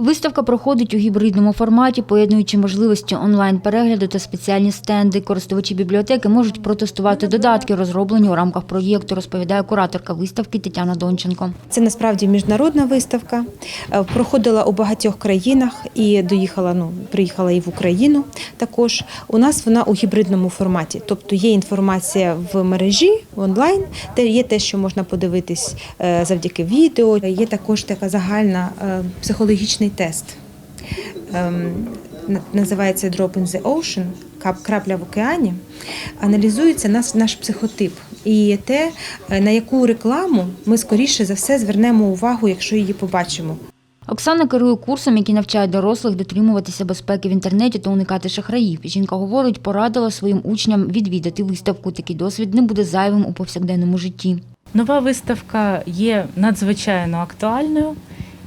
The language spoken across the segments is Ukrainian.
Виставка проходить у гібридному форматі, поєднуючи можливості онлайн-перегляду та спеціальні стенди. Користувачі бібліотеки можуть протестувати додатки, розроблені у рамках проєкту, розповідає кураторка виставки Тетяна Донченко. Це насправді міжнародна виставка. Е, Проходила у багатьох країнах і доїхала, ну, приїхала і в Україну також. У нас вона у гібридному форматі, тобто є інформація в мережі онлайн, де є те, що можна подивитись е, завдяки відео. Є також така загальна е, психологічний тест. Ем, Називається Drop in the Ocean, кап- крапля в океані. Аналізується наш, наш психотип і те, е, на яку рекламу ми скоріше за все звернемо увагу, якщо її побачимо. Оксана керує курсом, який навчає дорослих дотримуватися безпеки в інтернеті та уникати шахраїв. Жінка говорить, порадила своїм учням відвідати виставку. Такий досвід не буде зайвим у повсякденному житті. Нова виставка є надзвичайно актуальною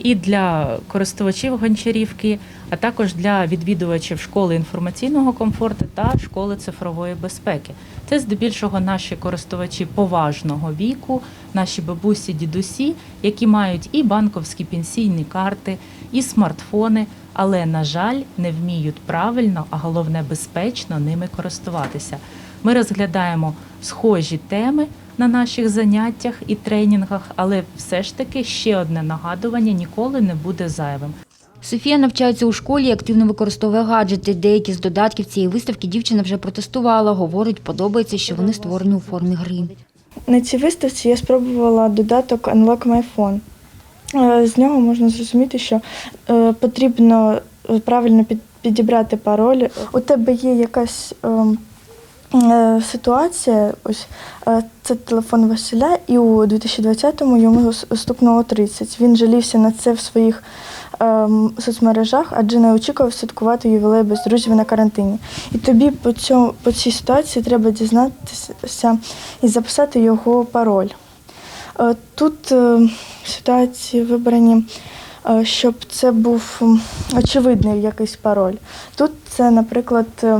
і для користувачів гончарівки, а також для відвідувачів школи інформаційного комфорту та школи цифрової безпеки. Це здебільшого наші користувачі поважного віку, наші бабусі, дідусі, які мають і банковські пенсійні карти, і смартфони, але, на жаль, не вміють правильно, а головне безпечно ними користуватися. Ми розглядаємо схожі теми на наших заняттях і тренінгах, але все ж таки ще одне нагадування ніколи не буде зайвим. Софія навчається у школі і активно використовує гаджети. Деякі з додатків цієї виставки дівчина вже протестувала. Говорить, подобається, що вони створені у формі гри. На цій виставці я спробувала додаток Unlock My Phone. Е, З нього можна зрозуміти, що е, потрібно е, правильно під- підібрати пароль. У тебе є якась ем, ситуація, ось е, це телефон Василя, і у 2020-му йому стукнуло 30. Він жалівся на це в своїх ем, соцмережах, адже не очікував святкувати ювілей без друзів на карантині. І тобі по, цьому, по цій ситуації треба дізнатися і записати його пароль. Е, Тут е, ситуації вибрані, е, щоб це був очевидний якийсь пароль. Тут це, наприклад, е,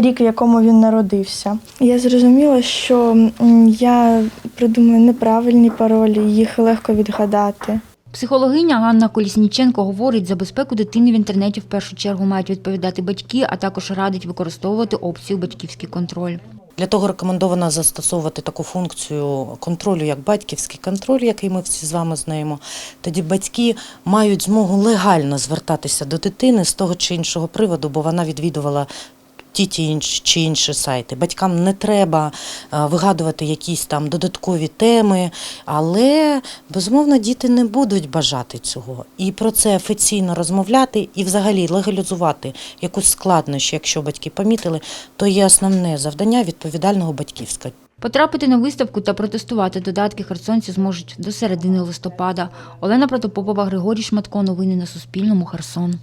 рік, в якому він народився. Я зрозуміла, що я придумую неправильні паролі, їх легко відгадати. Психологиня Ганна Колісніченко говорить, за безпеку дитини в інтернеті в першу чергу мають відповідати батьки, а також радить використовувати опцію батьківський контроль. Для того рекомендовано застосовувати таку функцію контролю, як батьківський контроль, який ми всі з вами знаємо. Тоді батьки мають змогу легально звертатися до дитини з того чи іншого приводу, бо вона відвідувала. Ті ті чи інші сайти. Батькам не треба е, вигадувати якісь там додаткові теми, але безумовно діти не будуть бажати цього. І про це офіційно розмовляти і взагалі легалізувати якусь складнощі, якщо батьки помітили, то є основне завдання відповідального батьківського. Потрапити на виставку та протестувати додатки херсонці зможуть до середини листопада. Олена Протопопова, Григорій Шматко. Новини на Суспільному. Херсон.